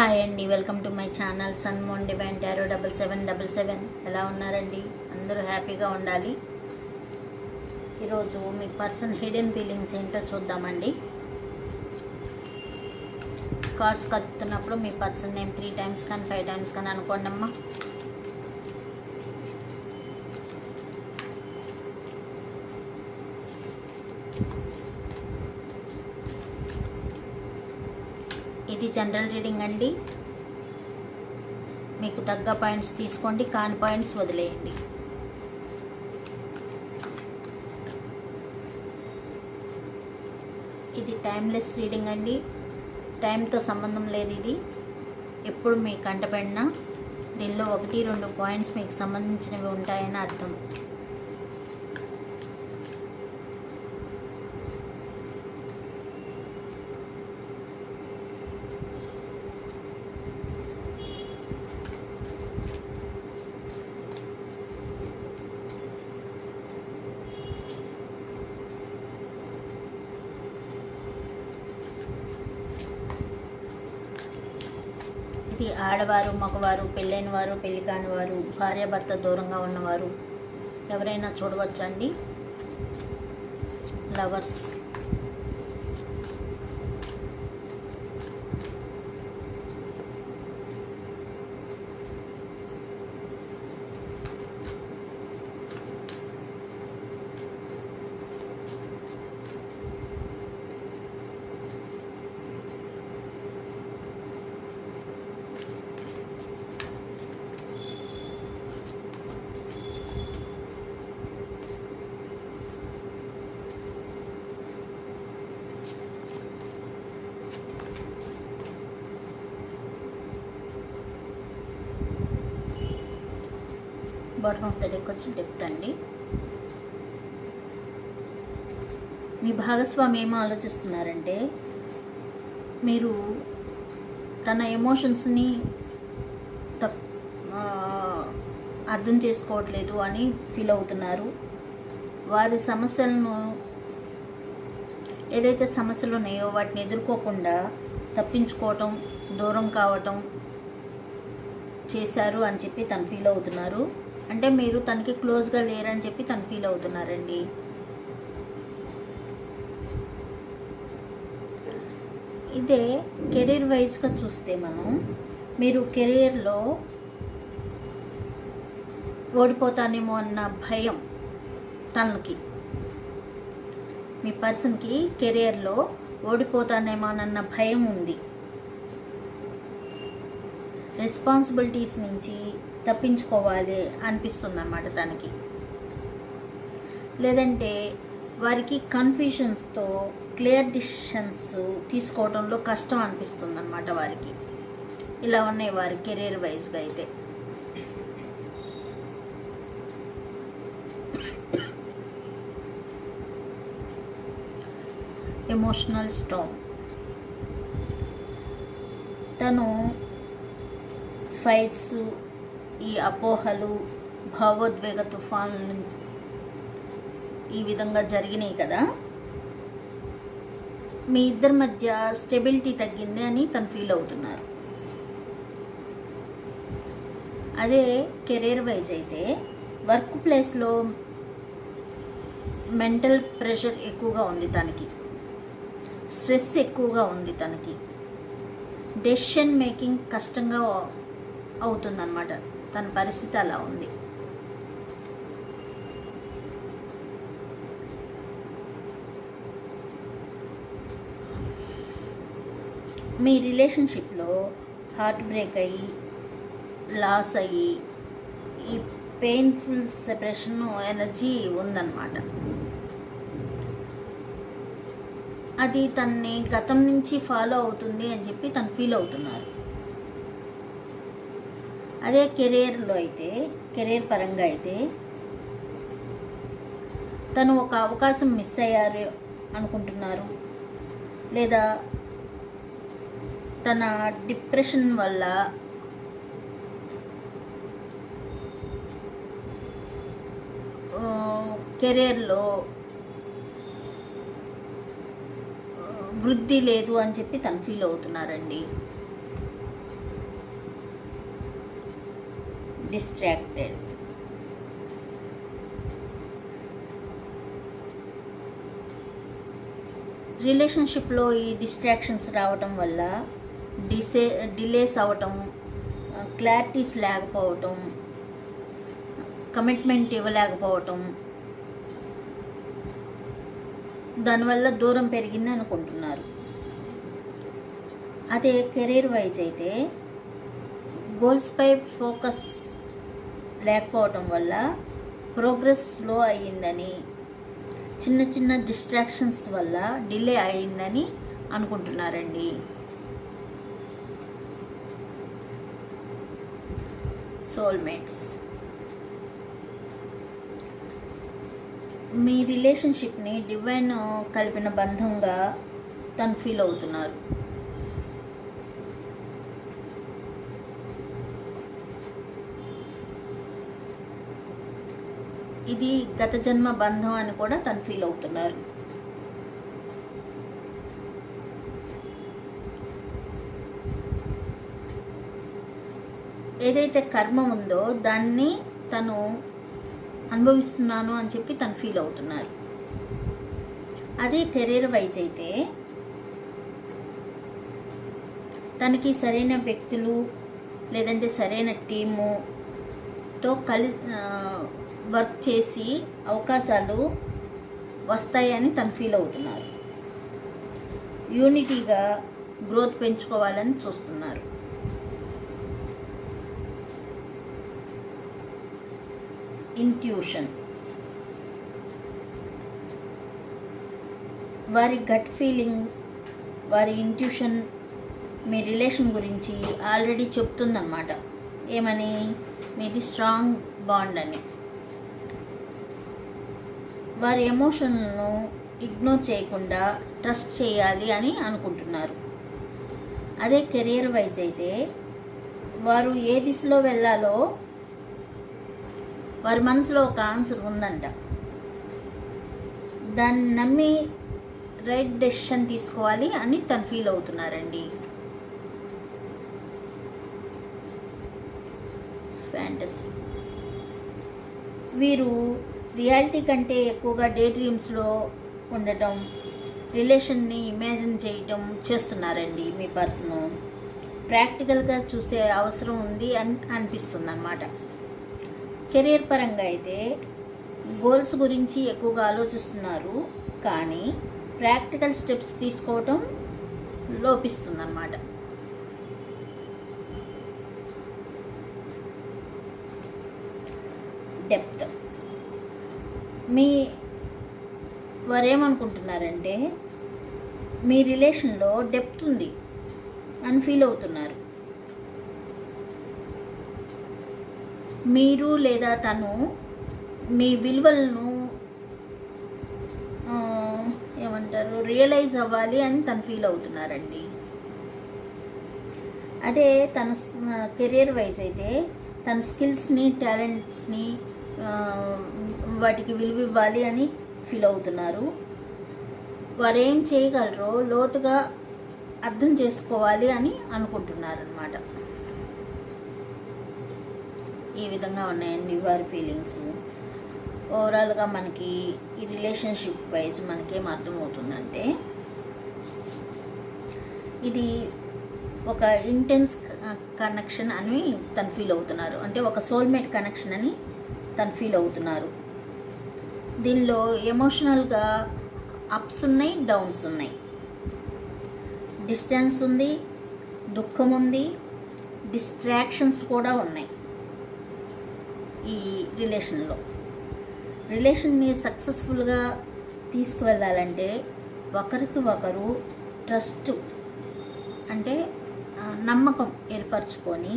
Hi అండి welcome to my channel sun moon divine tarot double seven double seven. ఎలా ఉన్నారండి? అందరూ హ్యాపీగా ఉండాలి. ఈరోజు మీ పర్సన్ హిడెన్ ఫీలింగ్స్ ఏంటో చూద్దామండి. కార్డ్స్ కత్తున్నప్పుడు మీ పర్సన్ నేమ్ త్రీ టైమ్స్ కానీ ఫైవ్ టైమ్స్ కానీ అనుకోండి అమ్మా ఇది జనరల్ రీడింగ్ అండి. మీకు తగ్గ పాయింట్స్ తీసుకోండి కాని పాయింట్స్ వదిలేయండి. ఇది టైమ్లెస్ రీడింగ్ అండి. టైంతో సంబంధం లేదు ఇది. ఎప్పుడు మీ కంటపడినా దీనిలో ఒకటి రెండు పాయింట్స్ మీకు సంబంధించినవి ఉంటాయని అర్థం. ప్రతి ఆడవారు మగవారు పెళ్ళైన వారు పెళ్ళి కాని వారు భార్యాభర్త దూరంగా ఉన్నవారు ఎవరైనా చూడవచ్చండి? Lovers. Bottom of the deck వచ్చి డెప్త్ అండి. మీ భాగస్వామి ఏం ఆలోచిస్తున్నారంటే మీరు తన ఎమోషన్స్ని తప్ అర్థం చేసుకోవట్లేదు అని ఫీల్ అవుతున్నారు. వారి సమస్యలను ఏదైతే సమస్యలు ఉన్నాయో వాటిని ఎదుర్కోకుండా తప్పించుకోవటం దూరం కావటం చేశారు అని చెప్పి తను ఫీల్ అవుతున్నారు. అంటే మీరు తనకి క్లోజ్గా లేరని చెప్పి తను ఫీల్ అవుతున్నారండి. ఇదే కెరీర్ వైజ్గా చూస్తే మనం మీరు కెరీర్లో ఓడిపోతానేమో అన్న భయం తనకి. మీ పర్సన్కి కెరియర్లో ఓడిపోతానేమోనన్న భయం ఉంది. రెస్పాన్సిబిలిటీస్ నుంచి తప్పించుకోవాలి అనిపిస్తుంది అన్నమాట తనకి. లేదంటే వారికి కన్ఫ్యూషన్స్తో క్లియర్ డిసిషన్స్ తీసుకోవడంలో కష్టం అనిపిస్తుంది అన్నమాట వారికి. ఇలా ఉన్నాయి వారి కెరీర్ వైజ్గా అయితే. ఎమోషనల్ స్ట్రాంగ్ తను ఫైట్స్ ఈ అపోహలు భావోద్వేగ తుఫాన్లు ఈ విధంగా జరిగినాయి కదా? మీ ఇద్దరి మధ్య స్టెబిలిటీ తగ్గింది అని తను ఫీల్ అవుతున్నారు. అదే కెరీర్ వైజ్ అయితే వర్క్ ప్లేస్లో మెంటల్ ప్రెషర్ ఎక్కువగా ఉంది తనకి. స్ట్రెస్ ఎక్కువగా ఉంది తనకి. డెసిషన్ మేకింగ్ కష్టంగా అవుతుందన్నమాట. తన పరిస్థితి అలా ఉంది. మీ రిలేషన్షిప్లో హార్ట్ బ్రేక్ అయ్యి లాస్ అయ్యి ఈ పెయిన్ఫుల్ సెపరేషన్ ఎనర్జీ ఉందన్నమాట. అది తన్ని గతం నుంచి ఫాలో అవుతుంది అని చెప్పి తను ఫీల్ అవుతున్నారు. అదే కెరీర్లో అయితే కెరీర్ పరంగా అయితే తను ఒక అవకాశం మిస్ అయ్యారు అనుకుంటున్నారు. లేదా తన డిప్రెషన్ వల్ల కెరీర్లో వృద్ధి లేదు అని చెప్పి తను ఫీల్ అవుతున్నారండి. డిస్ట్రాక్టెడ్ రిలేషన్షిప్లో ఈ డిస్ట్రాక్షన్స్ రావటం వల్ల డిసే డిలేస్ అవ్వటం క్లారిటీస్ లేకపోవటం కమిట్మెంట్ ఇవ్వలేకపోవటం దానివల్ల దూరం పెరిగింది అనుకుంటున్నారు. అదే కెరీర్ వైజ్ అయితే గోల్స్పై ఫోకస్ లేకపోవటం వల్ల ప్రోగ్రెస్ స్లో అయ్యిందని చిన్న చిన్న డిస్ట్రాక్షన్స్ వల్ల డిలే అయిందని అనుకుంటున్నారండి. సోల్మేట్స్. మీ రిలేషన్షిప్ని డివైన్ కలిపిన బంధంగా తను ఫీల్ అవుతున్నారు. ఇది గత జన్మ బంధం అని కూడా తను ఫీల్ అవుతున్నారు. ఏదైతే కర్మ ఉందో దాన్ని తను అనుభవిస్తున్నాను అని చెప్పి తను ఫీల్ అవుతున్నారు. అదే కెరీర్ వైజ్ అయితే తనకి సరైన వ్యక్తులు లేదంటే సరైన టీముతో కలి వర్క్ చేసి అవకాశాలు వస్తాయని తను ఫీల్ అవుతున్నారు. యూనిటీగా గ్రోత్ పెంచుకోవాలని చూస్తున్నారు. ఇంట్యూషన్. వారి గట్ ఫీలింగ్ వారి ఇంట్యూషన్ మీ రిలేషన్ గురించి ఆల్రెడీ చెప్తుందన్నమాట. ఏమని? మీది స్ట్రాంగ్ బాండ్ అని. వారి ఎమోషన్ను ఇగ్నోర్ చేయకుండా ట్రస్ట్ చేయాలి అని అనుకుంటున్నారు. అదే కెరియర్ వైజ్ అయితే వారు ఏ దిశలో వెళ్ళాలో వారి మనసులో ఒక ఆన్సర్ ఉందంట. దాన్ని నమ్మి రైట్ డెసిషన్ తీసుకోవాలి అని తను ఫీల్ అవుతున్నారండి. ఫ్యాంటసీ వీరు రియాలిటీ కంటే ఎక్కువగా డే డ్రీమ్స్లో ఉండటం రిలేషన్ని ఇమాజిన్ చేయటం చేస్తున్నారండి మీ పర్సను. ప్రాక్టికల్గా చూసే అవసరం ఉంది అని అనిపిస్తుంది అనమాట కెరీర్ పరంగా అయితే గోల్స్ గురించి ఎక్కువగా ఆలోచిస్తున్నారు కానీ ప్రాక్టికల్ స్టెప్స్ తీసుకోవటం లోపిస్తుందన్నమాట. డెప్త్. మీ వారు ఏమనుకుంటున్నారంటే మీ రిలేషన్లో డెప్త్ ఉంది అని ఫీల్ అవుతున్నారు. మీరు లేదా తను మీ విలువలను ఏమంటారు రియలైజ్ అవ్వాలి అని తను ఫీల్ అవుతున్నారండి. అదే తన కెరియర్ వైజ్ అయితే తన స్కిల్స్ని టాలెంట్స్ని వాటికి విలువ ఇవ్వాలి అని ఫీల్ అవుతున్నారు. వారు ఏం చేయగలరో లోతుగా అర్థం చేసుకోవాలి అని అనుకుంటున్నారనమాట ఈ విధంగా ఉన్నాయండి వారి ఫీలింగ్స్ ఓవరాల్గా మనకి ఈ రిలేషన్షిప్ వైజ్ మనకేం అర్థమవుతుందంటే ఇది ఒక ఇంటెన్స్ కనెక్షన్ అని తను ఫీల్ అవుతున్నారు. అంటే ఒక సోల్మేట్ కనెక్షన్ అని తను ఫీల్ అవుతున్నారు. దీనిలో ఎమోషనల్గా అప్స్ ఉన్నాయి డౌన్స్ ఉన్నాయి. డిస్టెన్స్ ఉంది దుఃఖం ఉంది డిస్ట్రాక్షన్స్ కూడా ఉన్నాయి ఈ రిలేషన్లో. రిలేషన్ని సక్సెస్ఫుల్గా తీసుకువెళ్ళాలంటే ఒకరికి ఒకరు ట్రస్ట్ అంటే నమ్మకం ఏర్పరచుకొని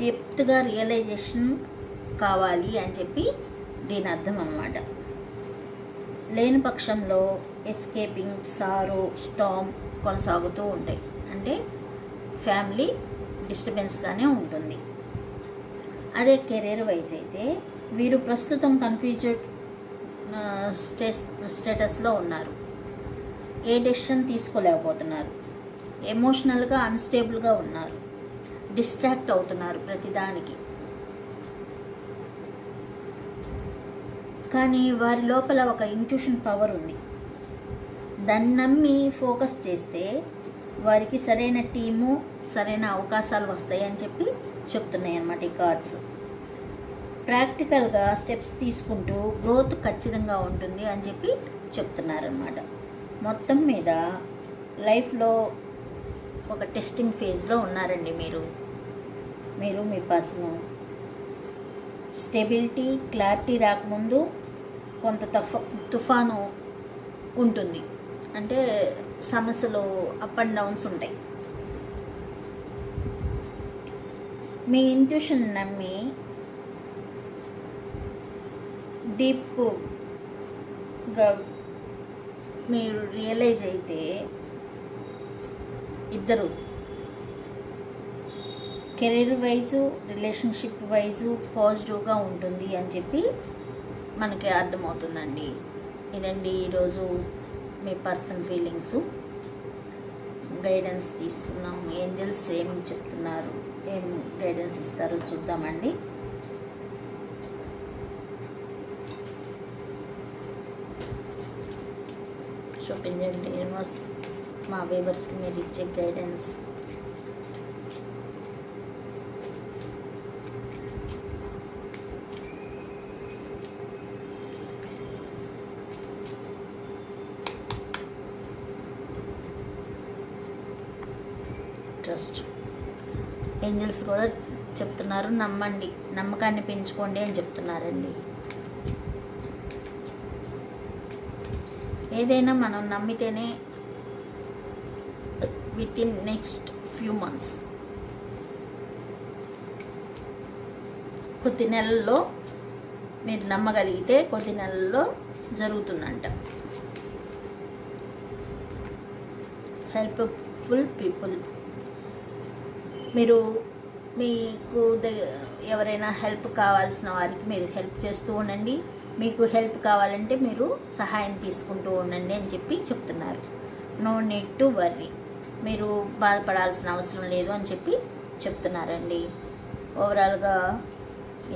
డెప్త్గా రియలైజేషన్ కావాలి అని చెప్పి దీని అర్థం అన్నమాట. లేని పక్షంలో ఎస్కేపింగ్ సారో స్టామ్ కొనసాగుతూ ఉంటాయి. అంటే ఫ్యామిలీ డిస్టర్బెన్స్గానే ఉంటుంది. అదే కెరీర్ వైజ్ అయితే వీరు ప్రస్తుతం కన్ఫ్యూజ్డ్ స్టే స్టేటస్లో ఉన్నారు. ఏ డెసిషన్ తీసుకోలేకపోతున్నారు. ఎమోషనల్గా అన్స్టేబుల్గా ఉన్నారు. డిస్ట్రాక్ట్ అవుతున్నారు ప్రతిదానికి. కానీ వారి లోపల ఒక ఇంట్యూషన్ పవర్ ఉంది. దాన్ని నమ్మి ఫోకస్ చేస్తే వారికి సరైన టీము సరైన అవకాశాలు వస్తాయి అని చెప్పి చెప్తున్నాయి అన్నమాట ఈ కార్డ్స్ ప్రాక్టికల్గా స్టెప్స్ తీసుకుంటూ గ్రోత్ ఖచ్చితంగా ఉంటుంది అని చెప్పి చెప్తున్నారనమాట మొత్తం మీద లైఫ్లో ఒక టెస్టింగ్ ఫేజ్లో ఉన్నారండి మీరు. మీరు మీ పర్సన్ స్టెబిలిటీ క్లారిటీ రాకముందు కొంత తఫ తుఫాను ఉంటుంది. అంటే సమస్యలు అప్ అండ్ డౌన్స్ ఉంటాయి. మీ ఇంట్యూషన్ నమ్మి డీప్గా మీరు రియలైజ్ అయితే ఇద్దరు కెరీర్ వైజు రిలేషన్షిప్ వైజు పాజిటివ్గా ఉంటుంది అని చెప్పి మనకి అర్థమవుతుందండి. ఇదండి ఈరోజు మీ పర్సన్ ఫీలింగ్స్. గైడెన్స్ తీసుకుందాం. ఏంజల్స్ ఏం చెప్తున్నారు? ఏం గైడెన్స్ ఇస్తారో చూద్దామండి. చూపించండి యూనివర్స్ మా వేవర్స్కి మీరు ఇచ్చే గైడెన్స్ ట్రస్ట్ ఏంజల్స్ కూడా చెప్తున్నారు నమ్మండి. నమ్మకాన్ని పెంచుకోండి అని చెప్తున్నారండి. ఏదైనా మనం నమ్మితేనే within next few months కొద్ది నెలల్లో మీరు నమ్మగలిగితే కొద్ది నెలల్లో జరుగుతుందంట. హెల్ప్ఫుల్ పీపుల్ మీరు మీకు ఎవరైనా హెల్ప్ కావాల్సిన వారికి మీరు హెల్ప్ చేస్తూ ఉండండి. మీకు హెల్ప్ కావాలంటే మీరు సహాయం తీసుకుంటూ ఉండండి అని చెప్పి చెప్తున్నారు. No need to worry. మీరు బాధపడాల్సిన అవసరం లేదు అని చెప్పి చెప్తున్నారండి. ఓవరాల్గా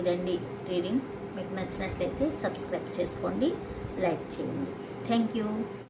ఇదండి రీడింగ్. మీకు నచ్చినట్లయితే సబ్స్క్రైబ్ చేసుకోండి లైక్ చేయండి. Thank you.